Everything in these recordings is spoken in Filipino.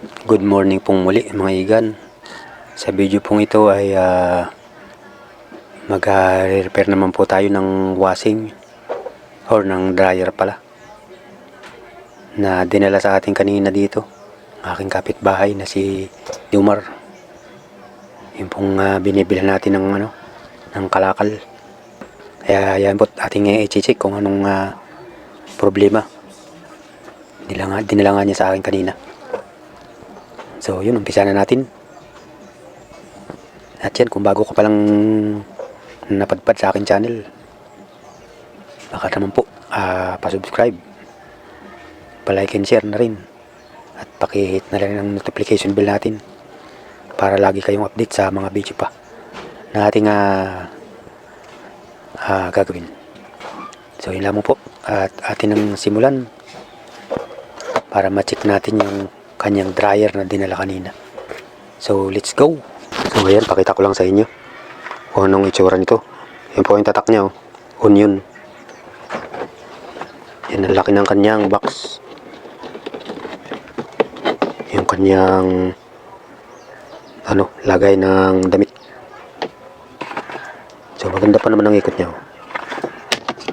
Good morning pong muli mga igan. Sa video pong ito ay ah, mag-repair naman po tayo ng washing or ng dryer pala na dinala sa atin kanina dito. Aking kapitbahay na si Yumar. Yung pong ah, binibilhan natin ng ano, ng kalakal. Kaya yan po ating i-check kung anong ah, problema. Dinala nga, dinala nga niya sa akin kanina. So, yun, umpisa na natin. At yan, kung bago ka palang napadpad sa akin channel, baka naman po, ah, pa-subscribe, pa-like and share na rin. At paki-hit na rin ang notification bell natin para lagi kayong update sa mga video pa na ating ah, ah, gagawin. So, yun lamang po. At atin ang simulan para ma-check natin yung kanyang dryer na dinala kanina. So, let's go! So, ayan, pakita ko lang sa inyo kung anong itsura nito. Yan po yung tatak niya, oh. Onion. Yan, ang laki ng kanyang box. Yung kanyang ano, lagay ng damit. So, maganda pa naman ang ikot niya, oh.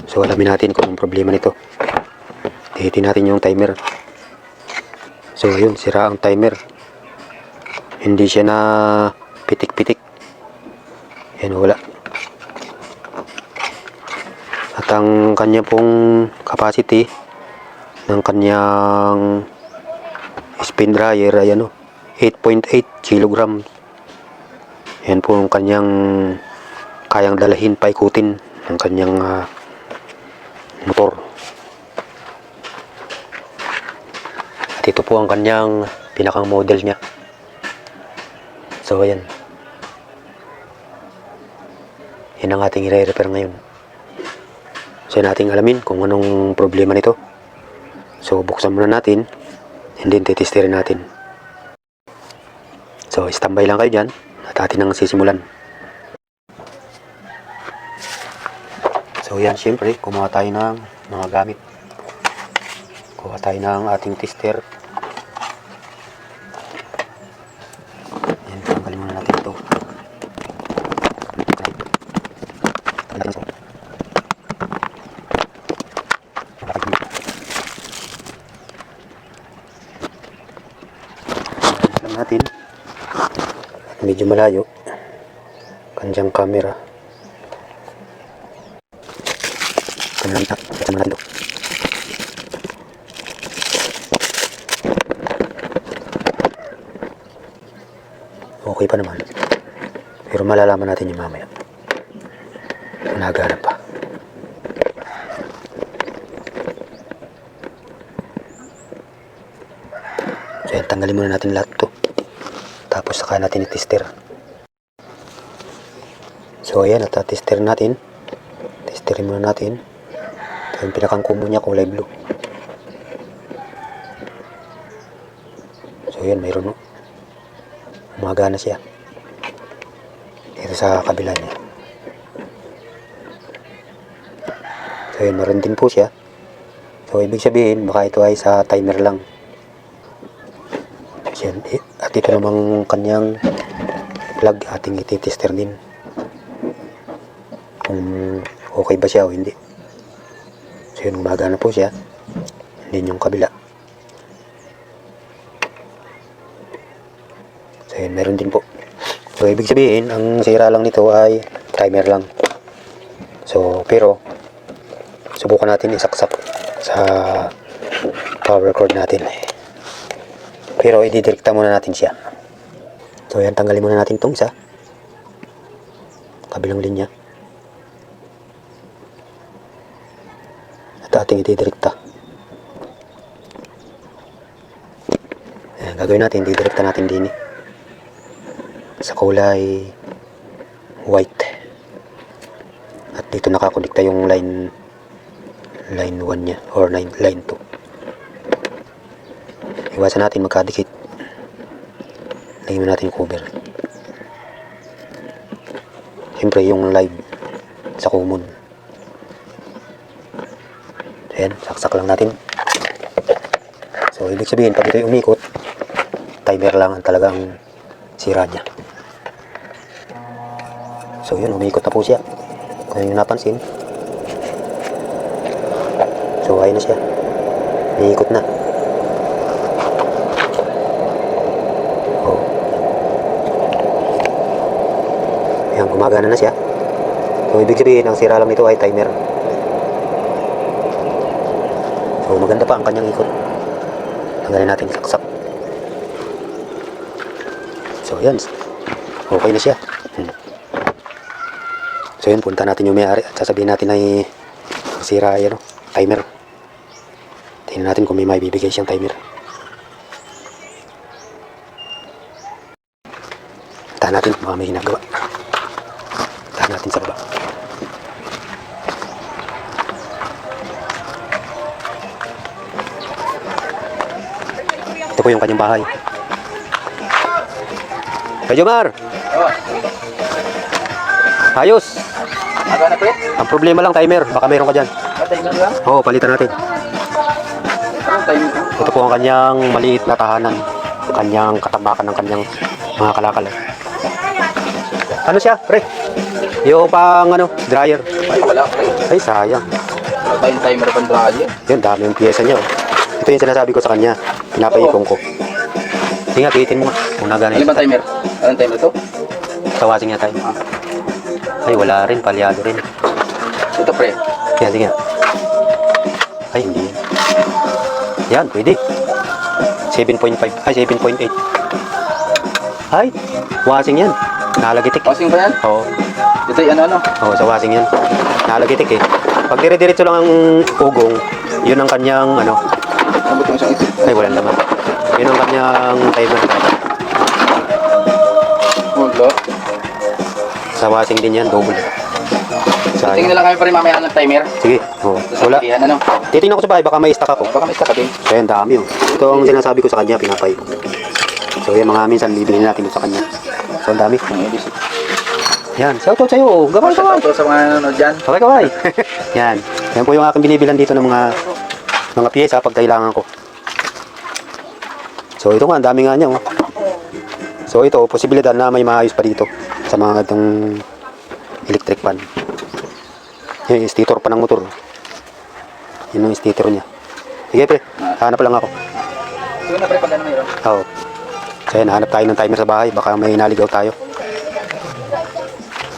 So, alamin natin kung anong problema nito. Hihitin natin yung timer. So yun, sira ang timer. Hindi siya na pitik-pitik. Yan wala. At ang kanya pong capacity ng kanyang spin dryer ay ano, 8.8 kilogram. Yan po ang kanyang kayang dalahin paikutin ng kanyang ah, motor. Ito po ang kanyang pinakang model niya. So, ayan. Yan ang ating i-repair ngayon. So, yan ating alamin kung anong problema nito. So, buksan muna natin. And then, titestirin natin. So, standby lang kayo dyan. At atin ang sisimulan. So, yan, syempre, kumuha tayo ng mga gamit. Kuha tayo ng ating tester. Yan, tanggalin muna natin ito. Alam natin. Medyo malayo. Kandyang camera. Kamera kita. Kasama natin okay pa naman. Pero malalaman natin yung mamaya. Naghanap pa. So yan, tanggalin muna natin lahat to. Tapos saka natin i-tester. So ayan, at tester natin. Testerin muna natin. Ito yung pinakang kumo niya, kulay blue. So yan, mayroon no. Umagana siya. Dito sa kabila niya. So yun, meron din po siya. So ibig sabihin, baka ito ay sa timer lang. So, eh, at ito namang kanyang plug ating ititester din. Kung okay ba siya o hindi. So yun, umagana po siya. Hindi yung kabila. So yun, meron din po. So ibig sabihin, ang sira lang nito ay timer lang. So pero, subukan natin isaksak sa power cord natin. Pero ididirekta muna natin siya. So yan, tanggalin muna natin itong isa. Kabilang linya. At ating ididirekta. Ayan, gagawin natin, ididirekta natin din eh sa kulay white. At dito nakakonekta yung line line 1 niya or line, line 2 iwasan natin magkadikit. Lagyan natin yung cover. Siyempre yung live sa common. Ayan saksak lang natin. So ibig sabihin pag ito umikot timer lang ang talagang sira niya. So yun, umikot na po siya. Kung yung napansin. So ayun na siya. Umiikot na. Oh. Ayan, gumagana na siya. So ibig sabihin, ang sira lang nito ay timer. So maganda pa ang kanyang ikot. Tanggalin natin saksak. So yan. Okay na siya. So yun, punta natin yung may-ari at sasabihin natin ay sira ay ano, timer. Tingnan natin kung may may bibigay siyang timer. Tahan natin, baka may ginagawa. Tahan natin sa baba. Ito po yung kanyang bahay. Medyo Mar! Ayos! Ang problema lang timer, baka meron ka lang? Oo, palitan natin. Ito po ang kanyang maliit na tahanan. Ang kanyang katabakan ng kanyang mga kalakal. Ano siya, pre? Yung pang ano, dryer. Ay, wala pre. Ay, sayang. Wala tayong timer pang dryer. Yun, dami yung pyesa niya. oh. Ito yung sinasabi ko sa kanya. Pinapaikong ko. Sige nga, pihitin mo. Kung nagana Ano yun. ba timer? Anong timer to? Tawasing niya tayo. Ay, wala rin. Palyado rin. Ito pre. Yan, sige. Ay, hindi yan. Pwede. 7.5. Ay, 7.8. Ay, wasing yan. Nalagitik. Passing ba yan? Oo. Ito yung ano ano? Oo, sa wasing yan. Nalagitik eh. Pag dire-diretso lang ang ugong, yun ang kanyang, ano, ay, walang laman. Yun ang kanyang timer. Sa wasing din yan, double. Tingnan Sayang. na lang kami pa rin mamaya ng timer. Sige, oo. Tapos Wala. sabihan, ano? Titingnan ko sa bahay, baka may stock ako. Baka may ka din. So yan, dami oh. Ito ang sinasabi ko sa kanya, pinapay. So yan, mga minsan bibili natin ito sa kanya. So ang dami. Ang. Yan, shout out sa'yo. Gabay, gabay. Ito sa mga nanonood dyan. Gabay, gabay. yan. Yan po yung aking binibilan dito ng mga mga piyesa pag kailangan ko. So ito nga, ang dami nga niya oh. So ito, posibilidad na may maayos pa dito sa mga itong electric fan. Yan, yung stator pa ng motor. Yun ang stator niya. Sige pre, hanap lang ako. Siguro na pre pag ano mayroon. Oo. So yan, hanap tayo ng timer sa bahay. Baka may naligaw tayo.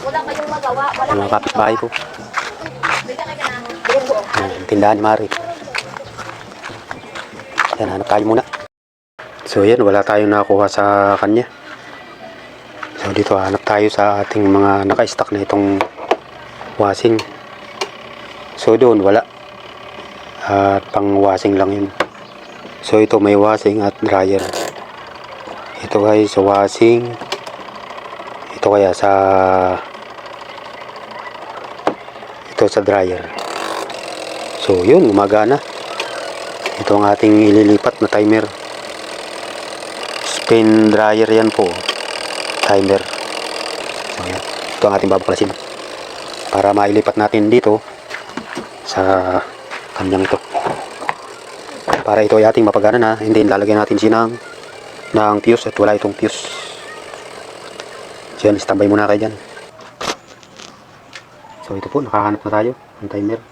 Wala kayong magawa. Wala Yung mga kapitbahay ko. Yan, tindahan ni Mari. Yan, hanap tayo muna. So yan, wala tayong nakuha sa kanya. So dito, hanap tayo sa ating mga naka-stock na itong washing. So doon, wala. At pang washing lang yun. So ito may washing at dryer. Ito guys sa washing. Ito kaya sa ito sa dryer. So yun, gumagana. Ito ang ating ililipat na timer. Spin dryer yan po. Timer. So yan. Ito ang ating babaklasin. Para mailipat natin dito sa kanyang ito. Para ito ay ating mapagana na, hindi lalagyan natin siya ng, fuse at wala itong fuse. So yan, standby muna kayo dyan. So ito po, nakahanap na tayo ng timer.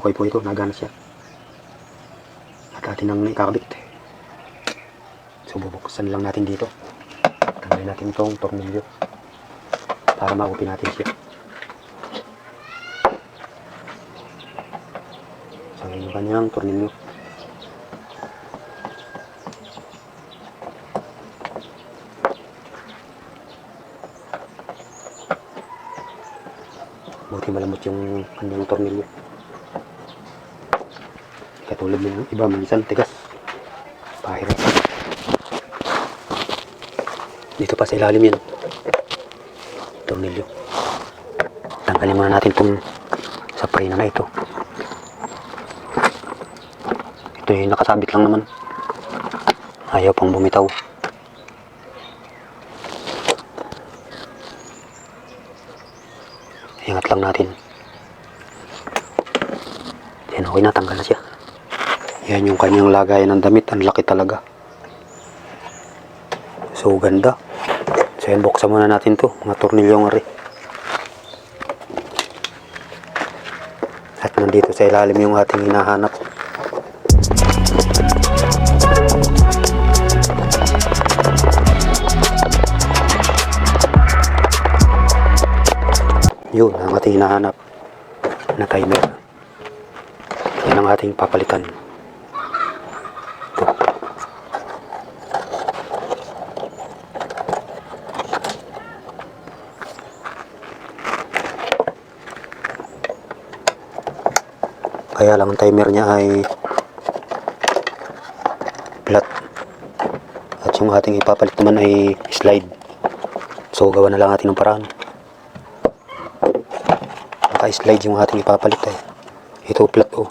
Okay po ito, nagana siya. At atin nang ikakabit. So bubuksan lang natin dito. Tanggalin natin itong tornilyo. Para ma-open natin siya. Yun yung kanyang tornilyo. Buti malambot yung kanyang tornilyo. Katulad ng iba, minsan tigas. Dito pa sa ilalim yan. Tornilyo. Tanggalin muna natin itong sa preno na ito. Ito yung nakasabit lang naman. Ayaw pang bumitaw. Ingat lang natin. Yan, okay na. Tanggal na siya. Yan yung kanyang lagayan ng damit. Ang laki talaga. So, ganda. Yan, buksan muna natin to. Mga tornilyong ari. At nandito sa ilalim yung ating hinahanap. Yun, ang ating hinahanap na timer. Yan ang ating papalitan. Kaya lang ang timer niya ay flat. At yung ating ipapalit naman ay slide. So gawa na lang natin ng paraan. Naka-slide yung ating ipapalit ay. Ito flat oh.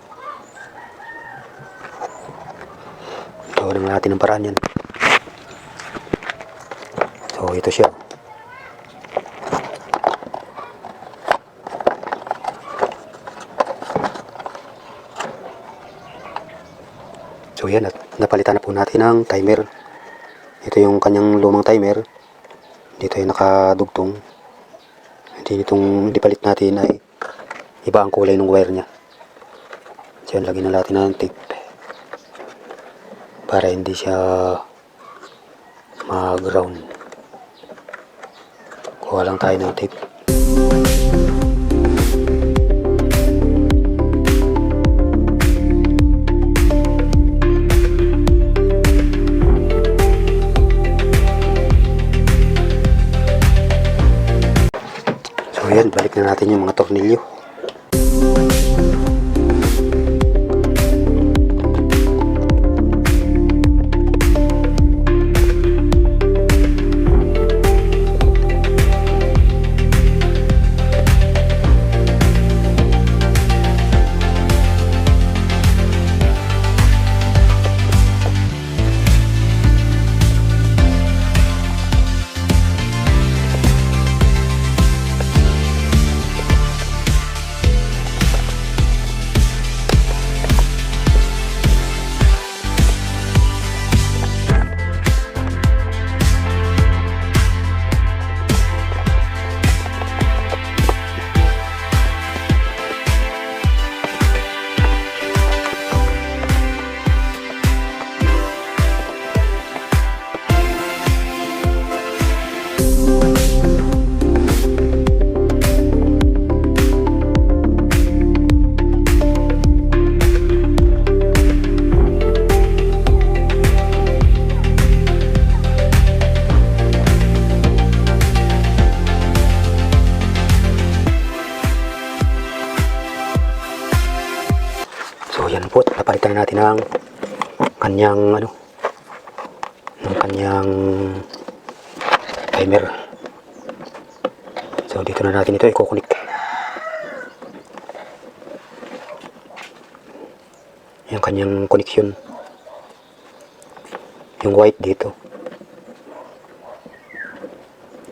Gawa naman natin ng paraan yan. So ito siya. Yan, at napalitan na po natin ang timer. Ito yung kanyang lumang timer. Dito yung nakadugtong. Hindi itong ipalit natin ay iba ang kulay ng wire niya. So yan, lagyan na natin ng tape. Para hindi siya mag-ground. Kuha lang tayo ng tape. So ayan, balik na natin yung mga tornilyo. Na natin ang kanyang ano ng kanyang timer. So dito na natin ito i-connect. Yung kanyang connection. Yung white dito.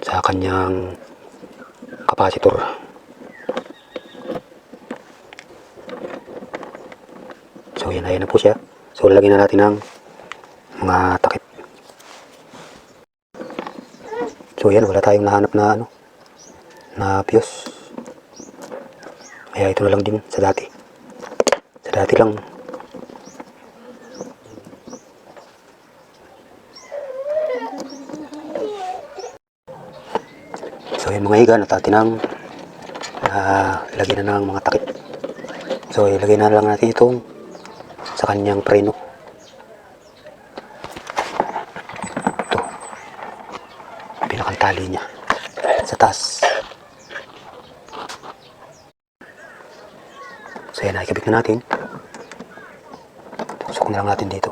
Sa kanyang capacitor. So yan, ayan na po siya. So lalagyan na natin ng mga takip. So yan, wala tayong nahanap na ano, na fuse. Kaya ito na lang din sa dati. Sa dati lang. So yan mga higa, natati ng uh, lagyan na ng mga takip. So ilagay na lang natin itong sa kanyang preno. Ito. Pinakang tali niya. Sa taas. So yan, nakikabit na natin. Tusok na lang natin dito.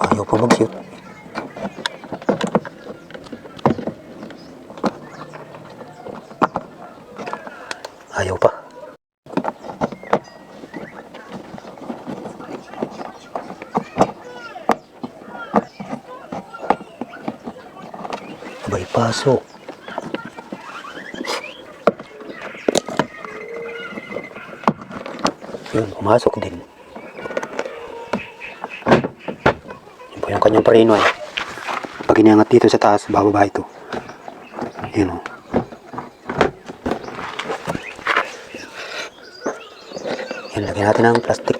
Ayaw pa mag-shoot. Ayaw pa. Abay, pasok. Yun, pumasok din. Yung kanyang parino ay pag iniangat dito sa taas, bababa ito. Yun o. Yan, natin ng plastic.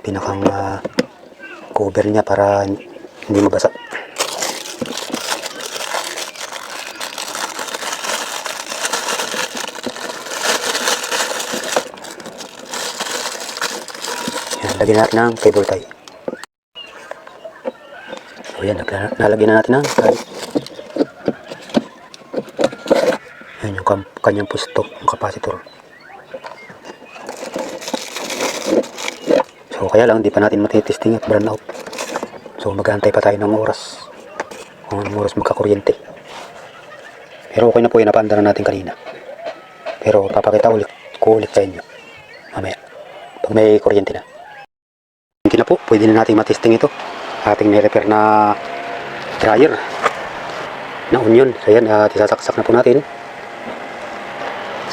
Pinakang ah, cover niya para hindi mabasa. Yan, lagyan natin ng cable tie. So yan, nalagyan na natin ng tie. Yan yung kam- kanyang pusto, yung capacitor. So kaya lang, hindi pa natin matitesting at burn out. So maghantay pa tayo ng oras. Kung anong oras magkakuryente. Pero okay na po yung napaanda na natin kanina. Pero papakita ulit ko ulit sa inyo. Mamaya. Pag may kuryente na. Kuryente na po, pwede na natin matesting ito. Ating nirepair na dryer na onion. So yan, at isasaksak na po natin.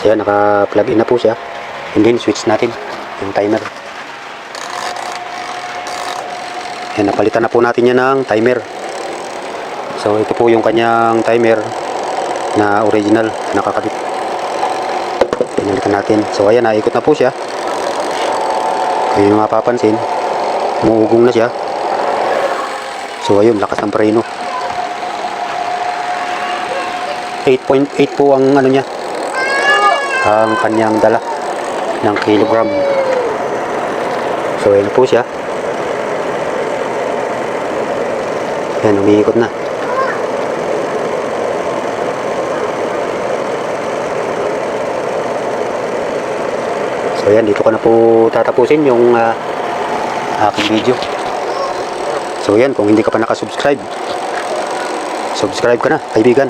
So yan, naka-plug in na po siya. And then switch natin yung timer. Yan, napalitan na po natin yan ng timer. So ito po yung kanyang timer na original na nakakabit. Pinalitan natin. So ayan, naikot na po siya. Kaya yung mapapansin, umuugong na siya. So ayun, lakas ng preno. 8.8 po ang ano niya. Ang kanyang dala ng kilogram. So ayun po siya. Yan, umiikot na. So yan, dito ko na po tatapusin yung ah, aking video. So yan, kung hindi ka pa nakasubscribe, subscribe ka na, kaibigan.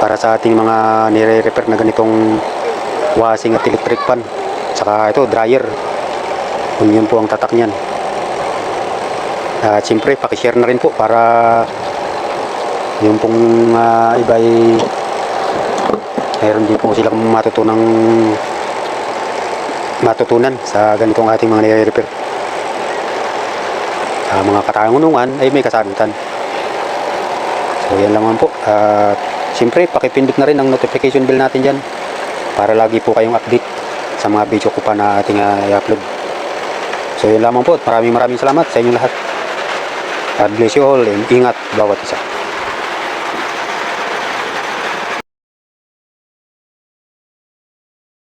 Para sa ating mga nire-repair na ganitong washing at electric fan. Saka ito, dryer. Kung yun po ang tatak niyan. At siyempre, pakishare na rin po para yung pong ah, iba ay mayroon din po silang matutunang matutunan sa ganitong ating mga nire-repair. Sa mga katangunungan ay may kasagutan. So yan lang po. At siyempre, pakipindot na rin ang notification bell natin dyan para lagi po kayong update sa mga video ko pa na ating ah, i-upload. So yun lamang po. Maraming maraming salamat sa inyong lahat. God bless you all and ingat bawat isa.